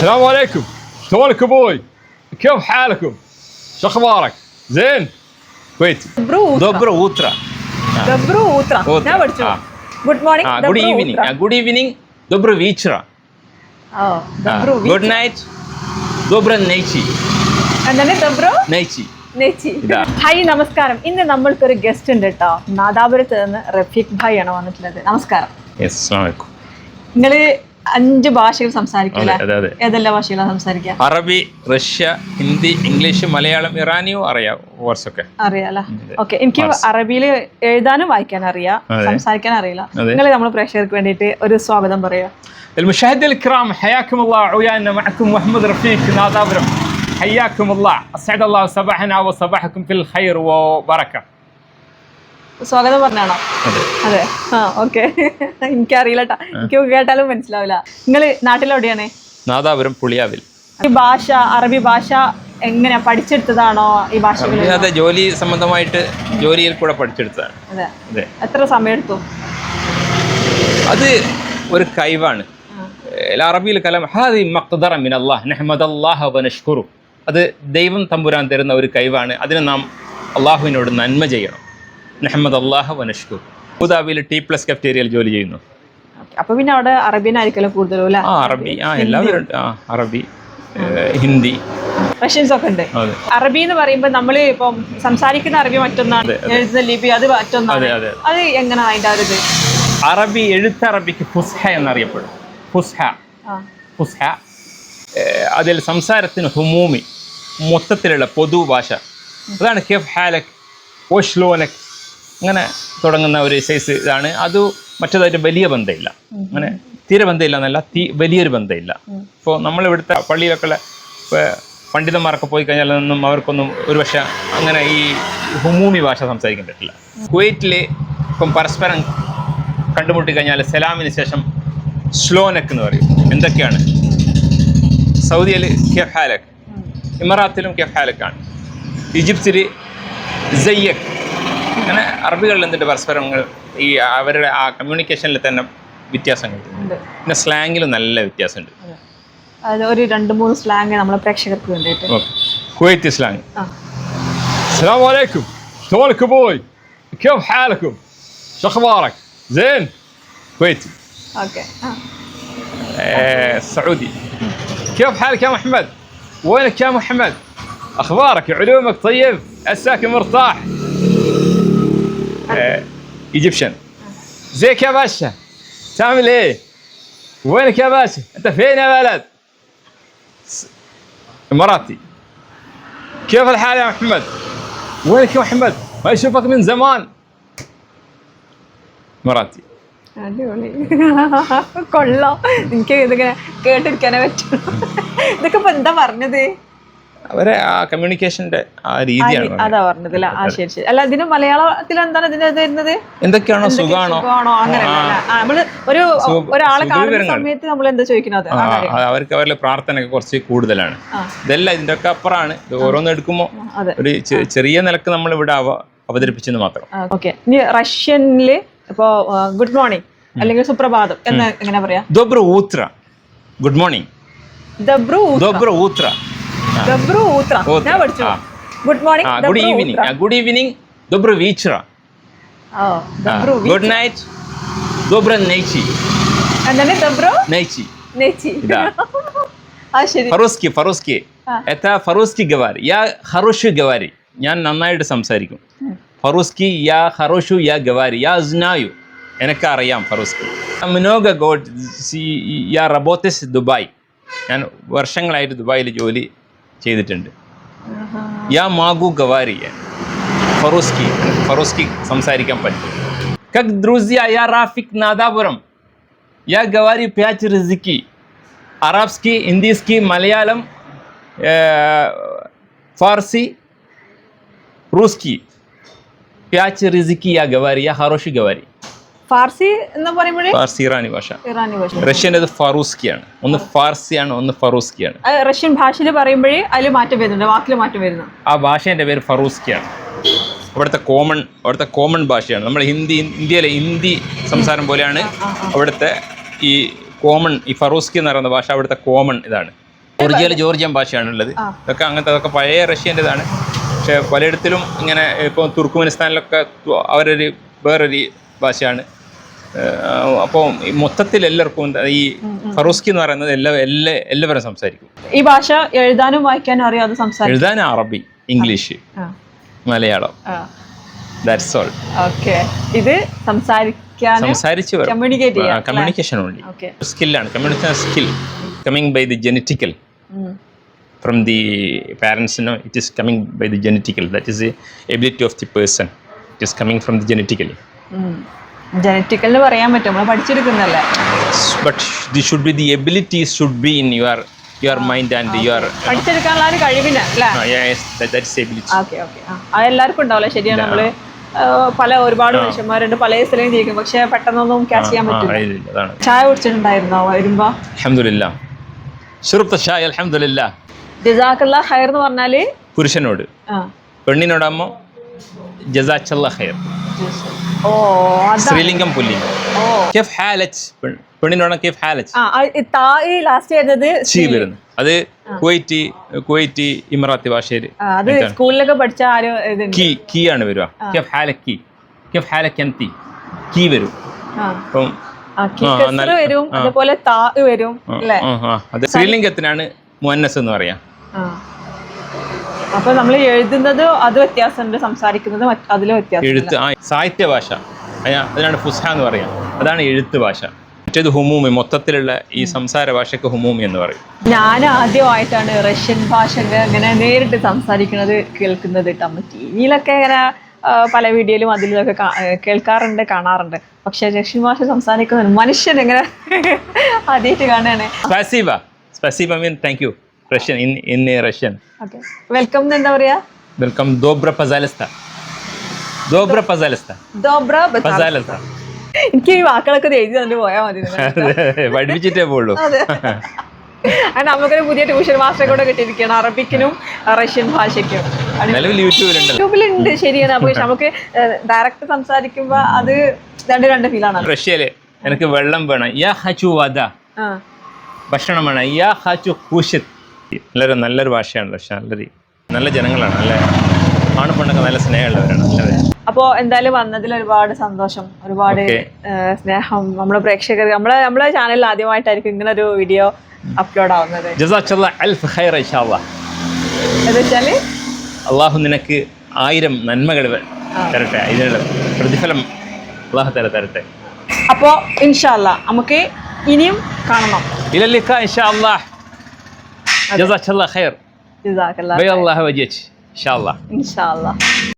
السلام عليكم شلونك ابوي؟ كيف حالكم؟ شو اخبارك؟ زين؟ كويتي ദബ്രു ഊത്ര. ദബ്രു ഊത്ര ദബ്രു ഊത്ര ഊത്ര. ഞാൻ പഠിച്ചു ആ. ഗുഡ് ആ morning good evening good evening ദബ്രു വീച്ര ദബ്രു good night ദോബ്ര നെയ്ച്ചി എന്താണ് ദബ്രു നെയ്ച്ചി നെച്ചി ഇതാ. ഹായ് നമസ്കാരം ഇന്ന് നമ്മൾക്ക് ഒരു ഗസ്റ്റ് ഉണ്ട് കേട്ടോ നാദാപുരത്ത് നിന്ന് റഫീഖ് ഭായ് ആണ് വന്നിട്ടുള്ളത് നമസ്കാരം യെസ് അസ്സലാമു അലൈക്കും നിങ്ങള് അഞ്ച് ഭാഷകൾ സംസാരിക്കില്ല അതെ, അതെ, അതെ. ഏതെല്ലാം ഭാഷകളാണ് സംസാരിക്കുക അറബി റഷ്യ ഹിന്ദി ഇംഗ്ലീഷ് മലയാളം ഇറാനിയും അറിയാം കുറച്ചൊക്കെ അറിയാലോ അതെ. ഓക്കെ എനിക്ക് ഫാർസി. അറബിയിൽ എഴുതാനും വായിക്കാനും അറിയാം അതെ. സംസാരിക്കാൻ അറിയില്ല അതെ. നിങ്ങൾ നമ്മൾ പ്രേക്ഷകർക്ക് വേണ്ടിയിട്ട് ഒരു സ്വാഗതം പറയാ المشاهدين الكرام حياكم الله عيانا معكم محمد رفيق نادابرم حياكم الله اسعد الله صباحنا وصباحكم في الخير وبركه സ്വാഗതം പറഞ്ഞാണോ? അതെ. ആ ഓക്കെ. എനിക്കറിയില്ല അറിയില്ലട്ടാ എനിക്ക് കേട്ടാലും മനസ്സിലാവില്ല. നിങ്ങൾ നാട്ടിലെവിടെയാണ് നാദാപുരം പുളിയാവിൽ. ഈ ഭാഷ അറബി ഭാഷ എങ്ങനെയാ? പഠിച്ചെടുത്തതാണോ ഈ ഭാഷ അതെ ജോലി സംബന്ധമായിട്ട് ജോലിയിൽ കൂടെ പഠിച്ചെടുത്തതാണ്. അതെ. അതെ. എത്ര സമയം എടുത്തു അത് ഒരു കഴിവാണ് അറബിയിൽ കലം ഹാദി മഖ്ദറ മിൻ അല്ലാഹ് നഹ്മദ് അല്ലാഹ വനഷ്കുറു. അത് ദൈവം തമ്പുരാൻ തരുന്ന ഒരു കൈവാണ്. അതിനെ നാം അള്ളാഹുവിനോട് നന്മ ചെയ്യണം. നഹ്മദ് അല്ലാഹ വനഷ്കൂർ അബുദാബിയിൽ ടി പ്ലസ് കഫ്റ്റേരിയയിൽ ജോലി ചെയ്യുന്നു. അപ്പൊ പിന്നെ അവിടെ അറബിയനായിരിക്കല്ലോ കൂടുതലും അല്ലേ? ആ അറബി. ആ എല്ലാവരും ആ അറബി ഹിന്ദി. റഷ്യൻസ് ഒക്കെ ഉണ്ട്. അറബി എന്ന് പറയുമ്പോൾ നമ്മൾ ഇപ്പം സംസാരിക്കുന്ന അറബി മറ്റൊന്നാണ്. എഴുതുന്ന ലിപി അത് മറ്റൊന്നാണ്. അതെ എങ്ങനെ അതിന്റെ ആ ഇത് അറബി എഴുത്ത് അറബിക്ക് ഫുസ്ഹ എന്നറിയപ്പെടും. ഫുസ്ഹ. ഫുസ്ഹ അതിൽ സംസാരത്തിന് ഹുമൂമി മൊത്തത്തിലുള്ള പൊതു ഭാഷ അതാണ് കെഫ് ഹാലക് ഓഷ്ലോനക് അങ്ങനെ തുടങ്ങുന്ന ഒരു സൈസ് ഇതാണ്. അത് മറ്റേതായിട്ട് വലിയ ബന്ധമില്ല. അങ്ങനെ തീരെ ബന്ധമില്ല എന്നല്ല തീ വലിയൊരു ബന്ധമില്ല. ഇപ്പോൾ നമ്മളിവിടുത്തെ പള്ളിയിലൊക്കെ പണ്ഡിതന്മാരൊക്കെ പോയി കഴിഞ്ഞാൽ ഒന്നും അവർക്കൊന്നും ഒരു പക്ഷേ അങ്ങനെ ഈ ഹുമൂമി ഭാഷ സംസാരിക്കാൻ പറ്റില്ല. കുവൈറ്റിൽ ഇപ്പം പരസ്പരം കണ്ടുമുട്ടി കഴിഞ്ഞാൽ സലാമിന് ശേഷം സ്ലോനക്ക് എന്ന് പറയും. എന്തൊക്കെയാണ്? സൗദിയിൽ കെഫാലക് ഇമറാത്തിലും കെഫാലക്കാണ് ഈജിപ്തിൽ സയ്യക് അങ്ങനെ അറബികളിൽ എന്തുണ്ട് പരസ്പരങ്ങൾ ഈ അവരുടെ ആ കമ്മ്യൂണിക്കേഷനിൽ തന്നെ വ്യത്യാസങ്ങൾ ഉണ്ട് പിന്നെ സ്ലാങ്ങിലും നല്ല വ്യത്യാസമുണ്ട് അതെ. അത് ഒരു രണ്ട് മൂന്ന് സ്ലാങ് നമ്മളെ പ്രേക്ഷകർക്ക് വേണ്ടിയിട്ട് ഓക്കെ കുവൈറ്റ് സ്ലാങ് ആ السلام عليكم شلونك ابوي؟ كيف حالكم؟ شو اخبارك؟ زين؟ കുവൈറ്റ് ഓക്കെ ആ آه، سعودي كيف حالك يا محمد؟ وينك يا محمد؟ اخبارك علومك طيب؟ عساك مرتاح آه، ايجيبشن زيك يا باشا تعمل ايه؟ وينك يا باشا؟ انت فين يا ولد؟ س- اماراتي كيف الحال يا محمد؟ وينك يا محمد؟ ما اشوفك من زمان مراتي അടിപൊളി കൊള്ളാം എനിക്ക് ഇതിങ്ങനെ കേട്ടിരിക്കാനേ പറ്റുള്ളൂ ഇതൊക്കെ ഇപ്പൊ എന്താ പറഞ്ഞത് അവരെ ആ കമ്മ്യൂണിക്കേഷന്റെ ആ രീതിയാണ് അതാ പറഞ്ഞത്. പറഞ്ഞത് ആ ശരി ശരി. അല്ല ഇതിന് മലയാളത്തിൽ എന്താണ് ഇതിന്റെ ഇത് വരുന്നത്? എന്തൊക്കെയാണോ സുഖാണോ? നമ്മൾ ഒരു ഒരാളെ കാണുന്ന സമയത്ത് നമ്മൾ എന്താ ചോദിക്കുന്നത് അവർക്ക് അവരുടെ പ്രാർത്ഥന കുറച്ച് കൂടുതലാണ്. ഇതെല്ലാം ഇതിന്റെ ഒക്കെ അപ്പുറമാണ്. ഇത് ഓരോന്ന് എടുക്കുമ്പോൾ ഒരു ചെറിയ നിലയ്ക്ക് നമ്മൾ ഇവിടെ അവ- അവതരിപ്പിച്ചെന്ന് മാത്രം. ഓക്കെ. ഇനി റഷ്യനിൽ ഇപ്പോ ഗുഡ് മോർണിംഗ് അല്ലെങ്കിൽ സുപ്രഭാതം എന്ന് എങ്ങനെ പറയാ? ദോബ്ര ഊത്ര ഗുഡ് മോർണിംഗ് ദബ്രു. ദോബ്ര ഊത്ര ദബ്രു ഊത്ര. ഞാൻ പഠിച്ചു. Good morning good evening good evening ദോബ്ര വീച്ര ഗുഡ് നൈറ്റ് ദോബ്ര നെയ്ച്ചി. എന്താണ് ദബ്രു? നെയ്ച്ചി. നെച്ചി ഇതാ. ആ ശരി. ഫറൂസ്കി ഫറൂസ്കി. എത്താ ഫറൂസ്കി ഗവാരി. യാ ഹറുഷു ഗവാരി. ഞാൻ നന്നായിട്ട് സംസാരിക്കും. ഫറൂസ്കി യാ ഹറുഷു യാ ഗവാരി യാ സ്നായു എനിക്ക് അറിയാം ഫറൂസ്കി മിനോഗ ഗോഡ് യാ റബോത്തിസ് ദുബായ്. ഞാൻ വർഷങ്ങളായിട്ട് ദുബായിൽ ജോലി ചെയ്തിട്ടുണ്ട്. യാ മാഗു ഗവാരി ഫറൂസ്കി ഫറൂസ്കി സംസാരിക്കാൻ പറ്റും. കക് ദ്രൂസിയ യാ റാഫിക് നാദാപുരം. യാ ഗവാരി പ്യാച്ച് റിസിക്കി. അറബ്സ്കി ഹിന്ദിസ്കി മലയാളം ഫാർസി റൂസ്കി. പ്യാച്ച് റിസിക്കി യാ ഗവാരി യാ ഹറോഷി ഗവാരി. ഫാർസി എന്ന് പറയുമ്പോഴേ ഫാർസി ഇറാനി ഭാഷ. ഇറാനി ഭാഷ. റഷ്യന്റെത് ഫറൂസ്കിയാണ്. ഒന്ന് ഫാർസിയാണ് ഒന്ന് ഫറൂസ്കിയാണ്. റഷ്യൻ ഭാഷയിൽ പറയുമ്പോഴേ അതിൽ മാറ്റം വരുന്നുണ്ട് വാക്കിൽ മാറ്റം വരുന്നു. ആ ഭാഷേന്റെ പേര് ഫറൂസ്കിയാണ്. അവിടുത്തെ കോമൺ അവിടുത്തെ കോമൺ ഭാഷയാണ്. നമ്മൾ ഹിന്ദി ഇന്ത്യയിലെ ഹിന്ദി സംസാരം പോലെയാണ് അവിടുത്തെ ഈ കോമൺ ഈ ഫറൂസ്കി എന്ന് പറയുന്ന ഭാഷ അവിടുത്തെ കോമൺ ഇതാണ്. ഒറിജിനൽ ജോർജിയൻ ഭാഷയാണുള്ളത്. ഇതൊക്കെ അങ്ങനത്തെ അതൊക്കെ പഴയ റഷ്യന്റെതാണ്. പക്ഷേ പലയിടത്തിലും ഇങ്ങനെ ഇപ്പോൾ തുർക്കുമെനിസ്ഥാനിലൊക്കെ അവരൊരു വേറൊരു ഭാഷയാണ്. അപ്പോൾ മൊത്തത്തിൽ എല്ലാവർക്കും ഈ ഫറൂസ്കി എന്ന് പറയുന്നത് എല്ലാ എല്ലാ എല്ലാവരും സംസാരിക്കും. ഈ ഭാഷ എഴുതാനും വായിക്കാനും അറിയാതെ സംസാരിക്കും എഴുതാൻ അറബി English Malayalam. That's all okay. ഇത് സംസാരിക്കാൻ സംസാരിച്ച് അല്ലേ? Communication only okay. സ്കില്ലാണ് communication skill coming by the genetical from the parents it is it by the by that is ability of the person the person. It is coming from എന്ന് പറയാൻ പറ്റും. നമ്മൾ പഠിച്ചെടുക്കുന്നല്ലേ but the should be the ability should be in your your mind and your പഠിച്ചെടുക്കാനുള്ള ഒരു കഴിവിന് അത് എല്ലാവർക്കും ഉണ്ടാവില്ല? ശരിയാണ്. നമ്മൾ പല ഒരുപാട് മനുഷ്യന്മാരുണ്ട്. പല സ്ഥലം ജീവിക്കും. പക്ഷെ പെട്ടെന്നൊന്നും ക്യാച്ച് ചെയ്യാൻ പറ്റില്ല. ചായ കുടിച്ചിട്ടുണ്ടായിരുന്നോ വരുമ്പോ? അൽഹംദുലില്ലാ. ഷുറുത്ത ഷായ് അൽഹംദുലില്ലാ. ജസാക്കുള്ള ഹയർ എന്ന് പറഞ്ഞാൽ? പുരുഷനോട്. പെണ്ണിനോടാമോ പെണ്ണിനോടാകുമ്പോൾ ജസാച്ചല്ല ഖൈർ. സ്ത്രീലിംഗം പുല്ലിംഗം കെഫ് ഹാലച്ച് പെണ്ണിനോടാ കെഫ് ഹാലച്ച് ഈ ലാസ്റ്റ് ചെയ്തത് ഷീ വരുന്നു അത് കുവൈറ്റി കുവൈറ്റി ഇമറാത്തി ഭാഷയിൽ അത് സ്കൂളിലൊക്കെ പഠിച്ച ആരും കീ കീ ആണ് വരിക. കെഫ് ഹാലക്കി കെഫ് ഹാലക്കന്തി കീ വരും. അപ്പം വരും. അതുപോലെ താ വരും സ്ത്രീലിംഗത്തിനാണ് മുന്നസ് എന്ന് പറയാം. അപ്പൊ നമ്മൾ എഴുതുന്നത് അത് വ്യത്യാസമുണ്ട് സംസാരിക്കുന്നത് അതിൽ വ്യത്യാസം എഴുത്ത് ആ സാഹിത്യ ഭാഷ. അതിനാണ് ഫുസ്ഹ എന്ന് പറയാം. അതാണ് എഴുത്ത് ഭാഷ. മറ്റേത് ഹുമൂമി മൊത്തത്തിലുള്ള ഈ സംസാര ഭാഷയ്ക്ക് ഹുമൂമി എന്ന് പറയും. ഞാൻ ആദ്യമായിട്ടാണ് റഷ്യൻ ഭാഷ ഇങ്ങനെ നേരിട്ട് സംസാരിക്കുന്നത് കേൾക്കുന്നത് കേട്ടോ നമ്മൾ ടി വിയിലൊക്കെ ഇങ്ങനെ പല വീഡിയോയിലും അതിലൊക്കെ കേൾക്കാറുണ്ട് കാണാറുണ്ട്. പക്ഷെ റഷ്യൻ ഭാഷ സംസാരിക്കുന്ന മനുഷ്യൻ എങ്ങനെ ആദ്യമായിട്ട് കാണുകയാണ്. സ്പസീബ. സ്പസീബ മീൻ thank you Russian in in Russian. Okay. Welcome എന്താ പറയാ? വെൽക്കം ദോബ്ര പസാലസ്ത. ദോബ്ര പസാലസ്ത. ദോബ്ര പസാലസ്ത. എനിക്ക് ഈ വാക്കുകളൊക്കെ എഴുതി തന്നെ പോയാൽ മതി. പഠിപ്പിച്ചിട്ടേ പോളൂ നമുക്കൊരു പുതിയ ട്യൂഷൻ മാസ്റ്റർ കൂടെ കിട്ടിയിരിക്കുകയാണ് അറബിക്കിനും റഷ്യൻ ഭാഷയ്ക്കും. യൂട്യൂബിലുണ്ട് ശരിയാണ്. പക്ഷെ നമുക്ക് ഡയറക്റ്റ് സംസാരിക്കുമ്പോ അത് രണ്ട് രണ്ട് ഫീലാണ് റഷ്യയിൽ എനിക്ക് വെള്ളം വേണം. യാ ഹച്ചു വധ ആ. ഭക്ഷണം വേണം. യാ ഹച്ചു നല്ലൊരു നല്ലൊരു ഭാഷയാണ് പക്ഷെ നല്ല രീതി നല്ല ജനങ്ങളാണ്. നല്ല ആണ് പെണ്ണൊക്കെ നല്ല സ്നേഹമുള്ളവരാണ് അപ്പോ എന്തായാലും വന്നതിൽ ഒരുപാട് സന്തോഷം. ഒരുപാട് സ്നേഹം. നമ്മുടെ പ്രേക്ഷകർ നമ്മളെ നമ്മളെ ചാനലിൽ ആദ്യമായിട്ടായിരിക്കും ഇങ്ങനെ ഒരു വീഡിയോ അപ്ലോഡ് ആവുന്നത് അള്ളാഹു നിനക്ക് ആയിരം നന്മകൾ തരട്ടെ. ഇതിനുള്ള പ്രതിഫലം അള്ളാഹു തല തരട്ടെ. അപ്പോ ഇൻഷാല്ല നമുക്ക് ഇനിയും കാണണം. ഇലല്ലിക്ക ഇൻഷാ അല്ലാഹ് ജസാച്ചല്ല ഖൈർ ജസാക്കല്ലാ ബൈ അല്ലാഹു വജീജ് ഇൻഷാ അല്ലാഹ് ഇൻഷാല്ല